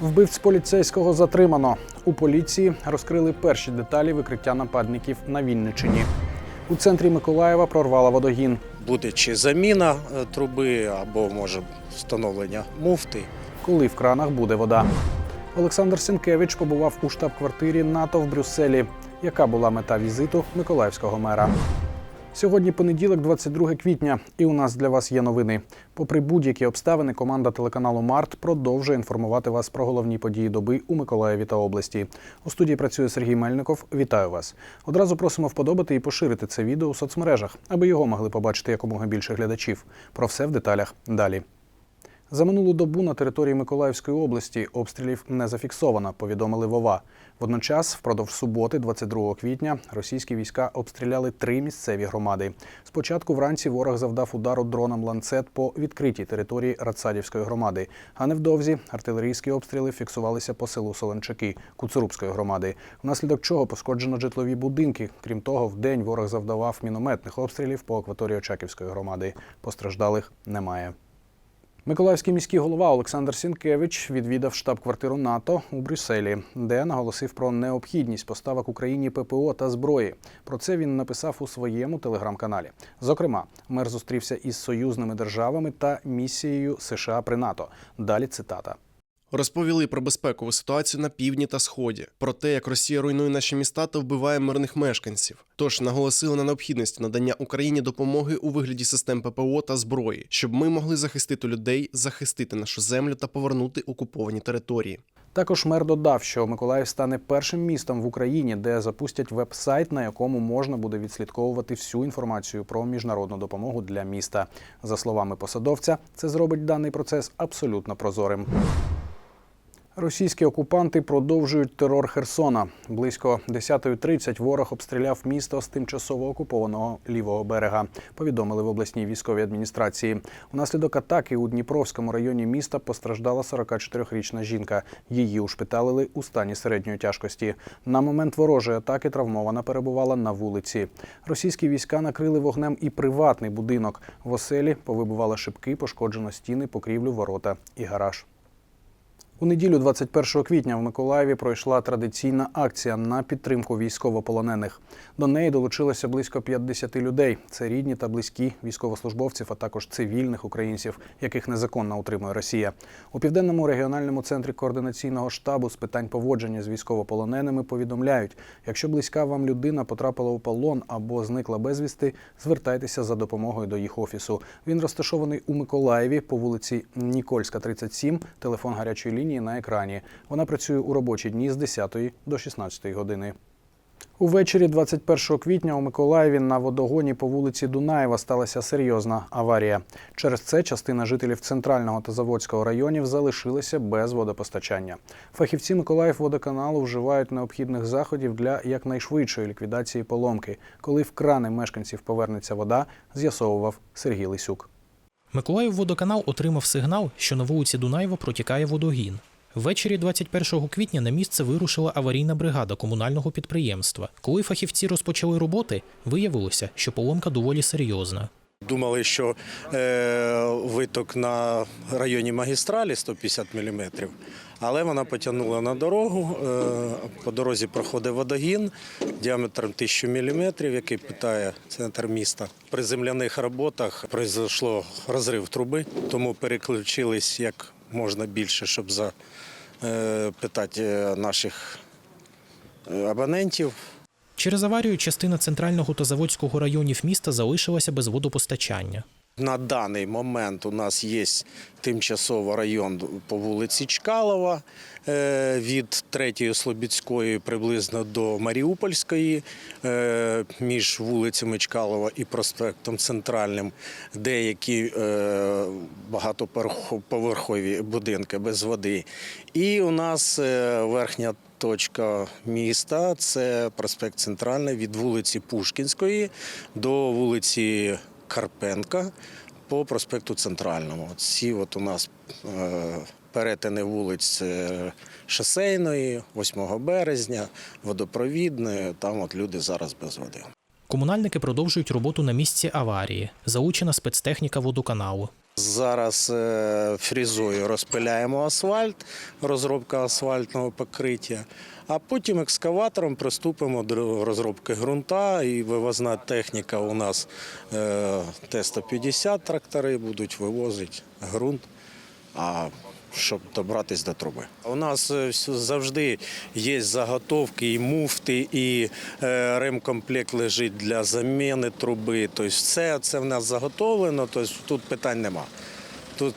Вбивць поліцейського затримано. У поліції розкрили перші деталі викриття нападників на Вінничині. У центрі Миколаєва прорвала водогін. буде чи заміна е, труби, або може встановлення муфти. Коли в кранах буде вода. Олександр Сінкевич побував у штаб-квартирі НАТО в Брюсселі. Яка була мета візиту миколаївського мера? Сьогодні понеділок, 22 квітня, і у нас для вас є новини. Попри будь-які обставини, команда телеканалу Март продовжує інформувати вас про головні події доби у Миколаєві та області. У студії працює Сергій Мельников. Вітаю вас. Одразу просимо вподобати і поширити це відео у соцмережах, аби його могли побачити якомога більше глядачів. Про все в деталях далі. За минулу добу на території Миколаївської області обстрілів не зафіксовано, повідомили Вова. Водночас, впродовж суботи, 22 квітня, російські війська обстріляли три місцеві громади. Спочатку вранці ворог завдав удару дроном ланцет по відкритій території Радсадівської громади. А невдовзі артилерійські обстріли фіксувалися по селу Солончаки Куцурубської громади, внаслідок чого пошкоджено житлові будинки. Крім того, в день ворог завдавав мінометних обстрілів по акваторії Очаківської громади. Постраждалих немає. Миколаївський міський голова Олександр Сінкевич відвідав штаб-квартиру НАТО у Брюсселі, де наголосив про необхідність поставок Україні ППО та зброї. Про це він написав у своєму телеграм-каналі. Зокрема, мер зустрівся із союзними державами та місією США при НАТО. Далі цитата. Розповіли про безпекову ситуацію на півдні та сході, про те, як Росія руйнує наші міста та вбиває мирних мешканців. Тож наголосили на необхідності надання Україні допомоги у вигляді систем ППО та зброї, щоб ми могли захистити людей, захистити нашу землю та повернути окуповані території. Також мер додав, що Миколаїв стане першим містом в Україні, де запустять веб-сайт, на якому можна буде відслідковувати всю інформацію про міжнародну допомогу для міста. За словами посадовця, це зробить даний процес абсолютно прозорим. Російські окупанти продовжують терор Херсона. Близько 10.30 ворог обстріляв місто з тимчасово окупованого лівого берега. Повідомили в обласній військовій адміністрації. Унаслідок атаки у Дніпровському районі міста постраждала 44-річна жінка. Її ушпиталили у стані середньої тяжкості. На момент ворожої атаки травмована перебувала на вулиці. Російські війська накрили вогнем і приватний будинок. В оселі повибивали шибки, пошкоджено стіни, покрівлю, ворота і гараж. У неділю, 21 квітня, в Миколаєві пройшла традиційна акція на підтримку військовополонених. До неї долучилося близько 50 людей. Це рідні та близькі військовослужбовців, а також цивільних українців, яких незаконно утримує Росія. У південному регіональному центрі координаційного штабу з питань поводження з військовополоненими повідомляють: якщо близька вам людина потрапила у полон або зникла безвісти, звертайтеся за допомогою до їх офісу. Він розташований у Миколаєві по вулиці Нікольська, 37, телефон гарячої лінії на екрані. Вона працює у робочі дні з 10 до 16 години. Увечері 21 квітня у Миколаєві на водогоні по вулиці Дунаєва сталася серйозна аварія. Через це частина жителів центрального та заводського районів залишилися без водопостачання. Фахівці Миколаївводоканалу вживають необхідних заходів для якнайшвидшої ліквідації поломки. Коли в крани мешканців повернеться вода, з'ясовував Сергій Лисюк. Миколаївводоканал отримав сигнал, що на вулиці Дунаєва протікає водогін. Ввечері 21 квітня на місце вирушила аварійна бригада комунального підприємства. Коли фахівці розпочали роботи, виявилося, що поломка доволі серйозна. Думали, що е, виток на районі магістралі 150 мм, але вона потягнула на дорогу. Е, по дорозі проходить водогін діаметром 1000 мм, який питає центр міста. При земляних роботах пройшло розрив труби, тому переключились як можна більше, щоб запитати наших е, абонентів. Через аварію частина центрального та заводського районів міста залишилася без водопостачання. На даний момент у нас є тимчасово район по вулиці Чкалова е, від 3 Слобідської приблизно до Маріупольської, е, між вулицями Чкалова і проспектом Центральним, деякі е, багатоповерхові будинки без води. І у нас верхня точка міста це проспект Центральний від вулиці Пушкінської до вулиці Карпенка по проспекту Центральному. Ці от у нас е, перетини вулиць е, Шосейної, 8 березня, водопровідної. Там от люди зараз без води. Комунальники продовжують роботу на місці аварії. Залучена спецтехніка водоканалу. Зараз е, фрізою розпиляємо асфальт, розробка асфальтного покриття, а потім екскаватором приступимо до розробки ґрунта і вивозна техніка у нас е, Т-150 трактори будуть вивозити ґрунт. А щоб добратися до труби. У нас е, завжди є заготовки і муфти, і е, ремкомплект лежить для заміни труби. Тобто все це в нас заготовлено, тобто тут питань нема. Тут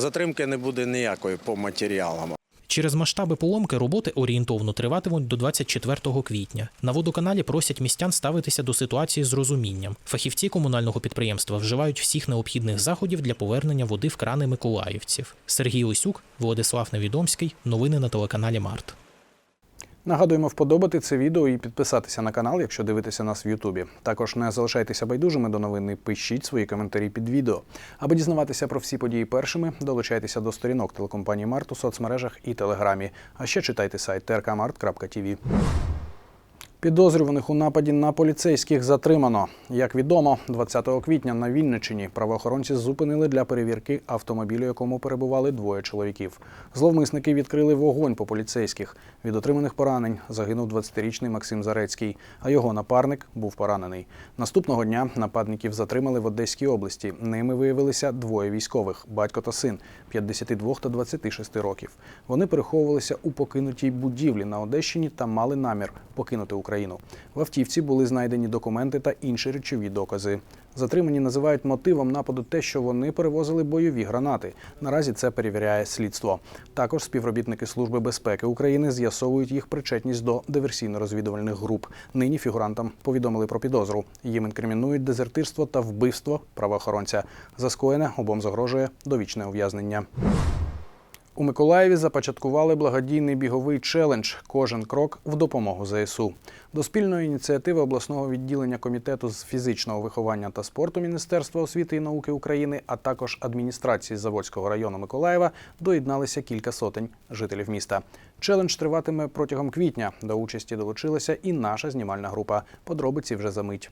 затримки не буде ніякої по матеріалам. Через масштаби поломки роботи орієнтовно триватимуть до 24 квітня. На водоканалі просять містян ставитися до ситуації з розумінням. Фахівці комунального підприємства вживають всіх необхідних заходів для повернення води в крани миколаївців. Сергій Осюк, Владислав Невідомський. Новини на телеканалі Март. Нагадуємо вподобати це відео і підписатися на канал, якщо дивитеся нас в Ютубі. Також не залишайтеся байдужими до новини, пишіть свої коментарі під відео. Аби дізнаватися про всі події першими, долучайтеся до сторінок телекомпанії Март у соцмережах і Телеграмі. А ще читайте сайт trkmart.tv. Підозрюваних у нападі на поліцейських затримано. Як відомо, 20 квітня на Вінниччині правоохоронці зупинили для перевірки автомобілю, якому перебували двоє чоловіків. Зловмисники відкрили вогонь по поліцейських. Від отриманих поранень загинув 20-річний Максим Зарецький, а його напарник був поранений. Наступного дня нападників затримали в Одеській області. Ними виявилися двоє військових батько та син 52 та 26 років. Вони переховувалися у покинутій будівлі на Одещині та мали намір покинути Україну. В автівці були знайдені документи та інші речові докази. Затримані називають мотивом нападу те, що вони перевозили бойові гранати. Наразі це перевіряє слідство. Також співробітники Служби безпеки України з'ясовують їх причетність до диверсійно-розвідувальних груп. Нині фігурантам повідомили про підозру. Їм інкримінують дезертирство та вбивство правоохоронця. За скоєне обом загрожує довічне ув'язнення. У Миколаєві започаткували благодійний біговий челендж Кожен крок в допомогу ЗСУ. До спільної ініціативи обласного відділення комітету з фізичного виховання та спорту Міністерства освіти і науки України, а також адміністрації Заводського району Миколаєва доєдналися кілька сотень жителів міста. Челендж триватиме протягом квітня. До участі долучилася і наша знімальна група. Подробиці вже за мить.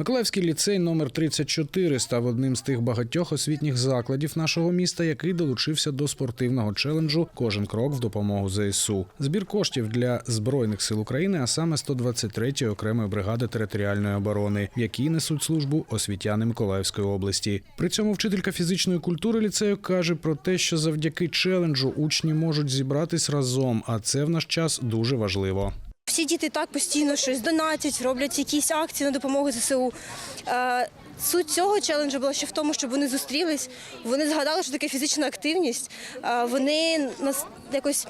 Миколаївський ліцей номер 34 став одним з тих багатьох освітніх закладів нашого міста, який долучився до спортивного челенджу Кожен крок в допомогу ЗСУ. Збір коштів для збройних сил України, а саме 123-ї окремої бригади територіальної оборони, в якій несуть службу освітяни Миколаївської області. При цьому вчителька фізичної культури ліцею каже про те, що завдяки челенджу учні можуть зібратись разом, а це в наш час дуже важливо. Всі діти так постійно щось донатять, роблять якісь акції на допомогу ЗСУ. Е, Суть цього челенджу була ще в тому, щоб вони зустрілись, вони згадали, що таке фізична активність. Е, Вони нас якось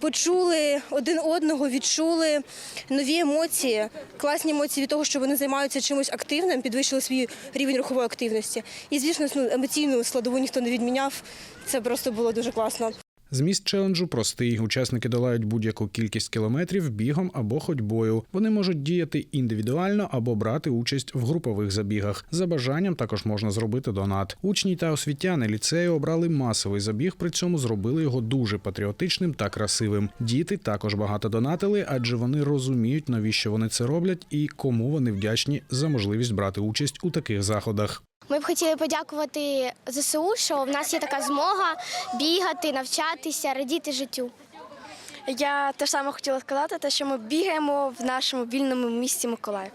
почули один одного, відчули нові емоції, класні емоції від того, що вони займаються чимось активним, підвищили свій рівень рухової активності. І, звісно, ну, емоційну складову ніхто не відміняв. Це просто було дуже класно. Зміст челенджу простий. Учасники долають будь-яку кількість кілометрів бігом або ходьбою. Вони можуть діяти індивідуально або брати участь в групових забігах. За бажанням також можна зробити донат. Учні та освітяни ліцею обрали масовий забіг, при цьому зробили його дуже патріотичним та красивим. Діти також багато донатили, адже вони розуміють, навіщо вони це роблять і кому вони вдячні за можливість брати участь у таких заходах. Ми б хотіли подякувати ЗСУ, що в нас є така змога бігати, навчатися, радіти життю. Я теж саме хотіла сказати, те, що ми бігаємо в нашому вільному місті Миколаїв.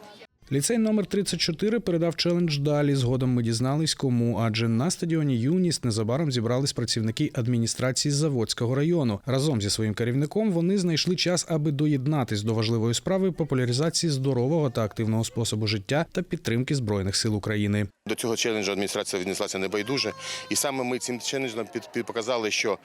Ліцей номер 34 передав челендж далі. Згодом ми дізнались, кому, адже на стадіоні Юність незабаром зібрались працівники адміністрації Заводського району. Разом зі своїм керівником вони знайшли час, аби доєднатись до важливої справи популяризації здорового та активного способу життя та підтримки збройних сил України. До цього челенджу адміністрація віднеслася небайдуже. І саме ми цим челенджем показали, що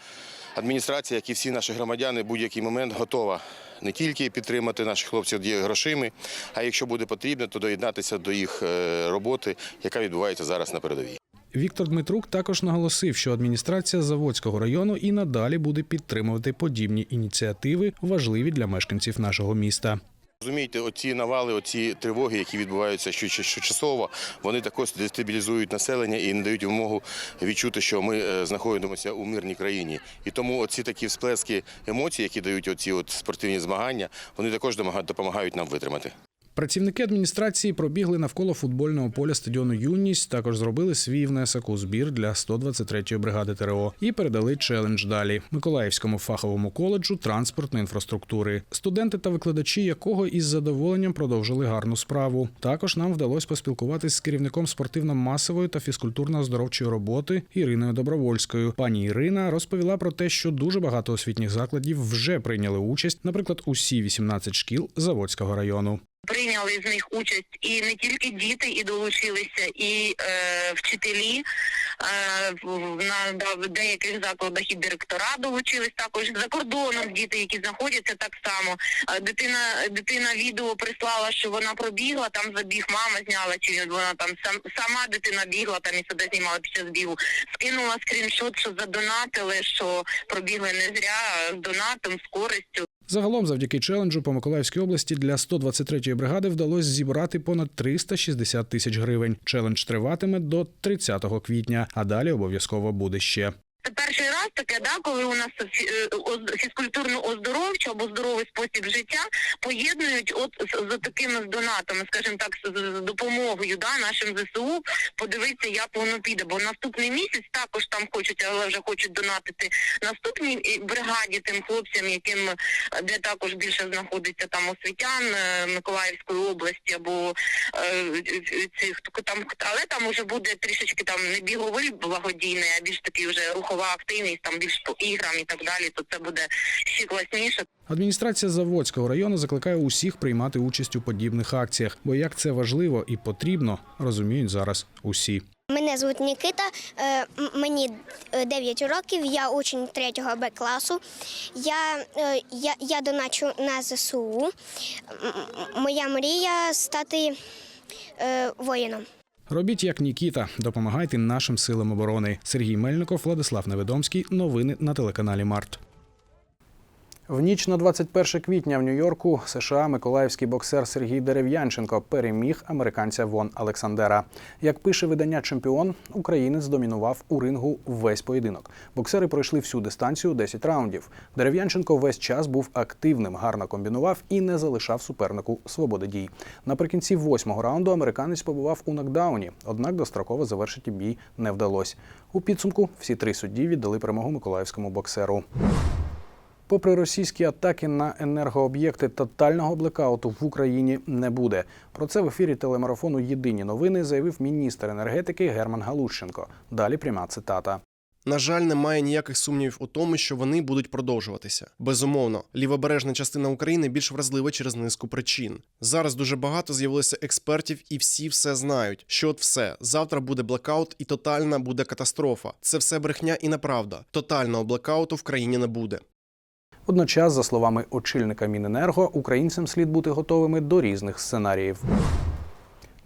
адміністрація, як і всі наші громадяни, в будь-який момент готова не тільки підтримати наших хлопців грошима, а якщо буде потрібно, то доєднатися до їх е, роботи, яка відбувається зараз на передовій. Віктор Дмитрук також наголосив, що адміністрація Заводського району і надалі буде підтримувати подібні ініціативи, важливі для мешканців нашого міста. Розумієте, оці навали, оці тривоги, які відбуваються що- що- щочасово, вони також дестабілізують населення і не дають вимогу відчути, що ми е, знаходимося у мирній країні. І тому оці такі всплески емоцій, які дають оці от спортивні змагання, вони також допомагають нам витримати. Працівники адміністрації пробігли навколо футбольного поля стадіону Юність. Також зробили свій внесок у збір для 123-ї бригади ТРО і передали челендж далі Миколаївському фаховому коледжу транспортної інфраструктури, студенти та викладачі якого із задоволенням продовжили гарну справу. Також нам вдалося поспілкуватись з керівником спортивно-масової та фізкультурно-оздоровчої роботи Іриною Добровольською. Пані Ірина розповіла про те, що дуже багато освітніх закладів вже прийняли участь, наприклад, усі 18 шкіл Заводського району. Прийняли з них участь і не тільки діти, і долучилися, і е, вчителі. Е, на да, деяких закладах і директора долучились також за кордоном. Діти, які знаходяться так само. Е, Дитина дитина відео прислала, що вона пробігла, там забіг, мама зняла, чи вона там сам сама дитина бігла, там і себе знімала під час бігу. Скинула скріншот, що задонатили, що пробігли не зря з донатом, з користю. Загалом, завдяки челенджу по Миколаївській області для 123-ї бригади вдалося зібрати понад 360 тисяч гривень. Челендж триватиме до 30 квітня, а далі обов'язково буде ще. Це перший раз таке, да, коли у нас е, фізкультурно-оздоровчу або здоровий спосіб життя поєднують от з, з такими донатами, скажімо так, з, з допомогою да, нашим ЗСУ. Подивитися, як воно піде. Бо наступний місяць також там хочуть, але вже хочуть донатити наступній е, бригаді тим хлопцям, яким е, де також більше знаходиться там освітян Миколаївської області або е, цих там, але там уже буде трішечки там не біговий благодійний, а більш такий вже рухова активність, там більш по іграм і так далі. То це буде ще класніше. Адміністрація Заводського району закликає усіх приймати участь у подібних акціях, бо як це важливо і потрібно, розуміють зараз усі. Мене звуть Нікита, е, мені е, 9 років, я учень 3 Б класу. Я, е, я, я доначу на ЗСУ. Моя мрія стати е, воїном. Робіть як Нікіта, допомагайте нашим силам оборони. Сергій Мельников, Владислав Неведомський. Новини на телеканалі Март. В ніч на 21 квітня в Нью-Йорку США миколаївський боксер Сергій Дерев'янченко переміг американця Вон Олександера. Як пише видання Чемпіон, українець домінував у рингу весь поєдинок. Боксери пройшли всю дистанцію 10 раундів. Дерев'янченко весь час був активним, гарно комбінував і не залишав супернику свободи дій. Наприкінці восьмого раунду американець побував у нокдауні, однак достроково завершити бій не вдалося. У підсумку всі три судді віддали перемогу миколаївському боксеру. Попри російські атаки на енергооб'єкти, тотального блекауту в Україні не буде. Про це в ефірі телемарафону Єдині новини заявив міністр енергетики Герман Галущенко. Далі пряма цитата. На жаль, немає ніяких сумнівів у тому, що вони будуть продовжуватися. Безумовно, лівобережна частина України більш вразлива через низку причин. Зараз дуже багато з'явилося експертів, і всі все знають. Що от все завтра буде блекаут, і тотальна буде катастрофа. Це все брехня і неправда. Тотального блекауту в країні не буде. Водночас, за словами очільника Міненерго, українцям слід бути готовими до різних сценаріїв.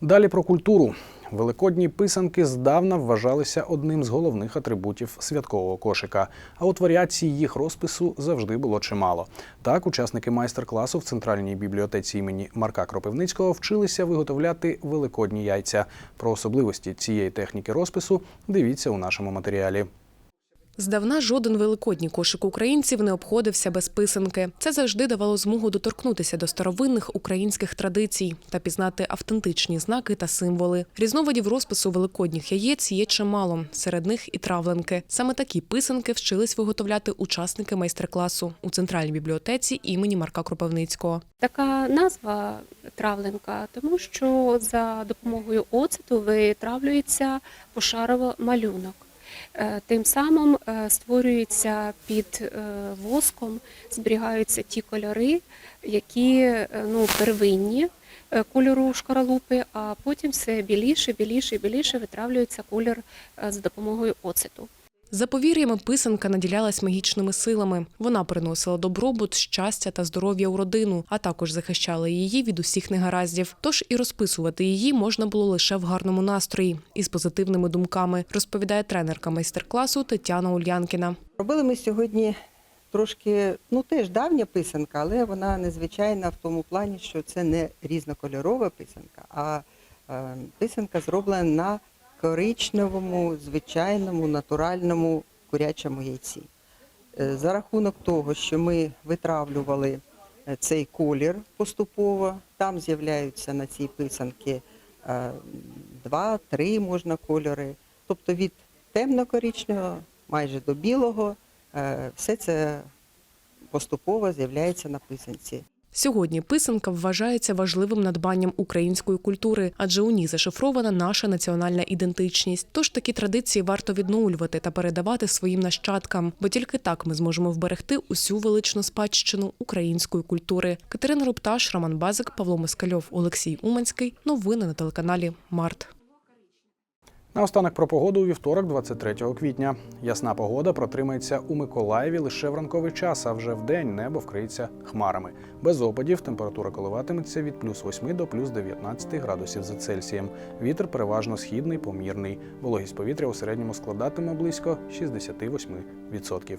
Далі про культуру. Великодні писанки здавна вважалися одним з головних атрибутів святкового кошика. А от варіацій їх розпису завжди було чимало. Так, учасники майстер-класу в центральній бібліотеці імені Марка Кропивницького вчилися виготовляти великодні яйця. Про особливості цієї техніки розпису дивіться у нашому матеріалі. Здавна жоден великодній кошик українців не обходився без писанки. Це завжди давало змогу доторкнутися до старовинних українських традицій та пізнати автентичні знаки та символи. Різновидів розпису великодніх яєць є чимало. Серед них і травленки. Саме такі писанки вчились виготовляти учасники майстер-класу у центральній бібліотеці імені Марка Кропивницького. Така назва травленка, тому що за допомогою оцету витравлюється пошарово малюнок. Е, Тим самим е, створюється під е, воском, зберігаються ті кольори, які ну, первинні кольору шкаралупи, а потім все біліше, біліше біліше витравлюється колір за допомогою оцету. За повір'ями, писанка наділялась магічними силами. Вона приносила добробут, щастя та здоров'я у родину, а також захищала її від усіх негараздів. Тож і розписувати її можна було лише в гарному настрої і з позитивними думками, розповідає тренерка майстер-класу Тетяна Ульянкіна. Робили ми сьогодні трошки, ну теж давня писанка, але вона незвичайна в тому плані, що це не різнокольорова писанка, а е, писанка зроблена на коричневому, звичайному, натуральному курячому яйці. Е, За рахунок того, що ми витравлювали е, цей колір поступово. Там з'являються на цій писанки е, два-три можна кольори. Тобто від темно-коричневого майже до білого, все це поступово з'являється на писанці. Сьогодні писанка вважається важливим надбанням української культури, адже у ній зашифрована наша національна ідентичність. Тож такі традиції варто відновлювати та передавати своїм нащадкам, бо тільки так ми зможемо вберегти усю величну спадщину української культури. Катерина Рупташ, Роман Базик, Павло Москальов, Олексій Уманський. Новини на телеканалі Март. Наостанок про погоду у вівторок, 23 квітня. Ясна погода протримається у Миколаєві лише в ранковий час, а вже в день небо вкриється хмарами. Без опадів температура коливатиметься від плюс 8 до плюс 19 градусів за Цельсієм. Вітер переважно східний, помірний. Вологість повітря у середньому складатиме близько 68%.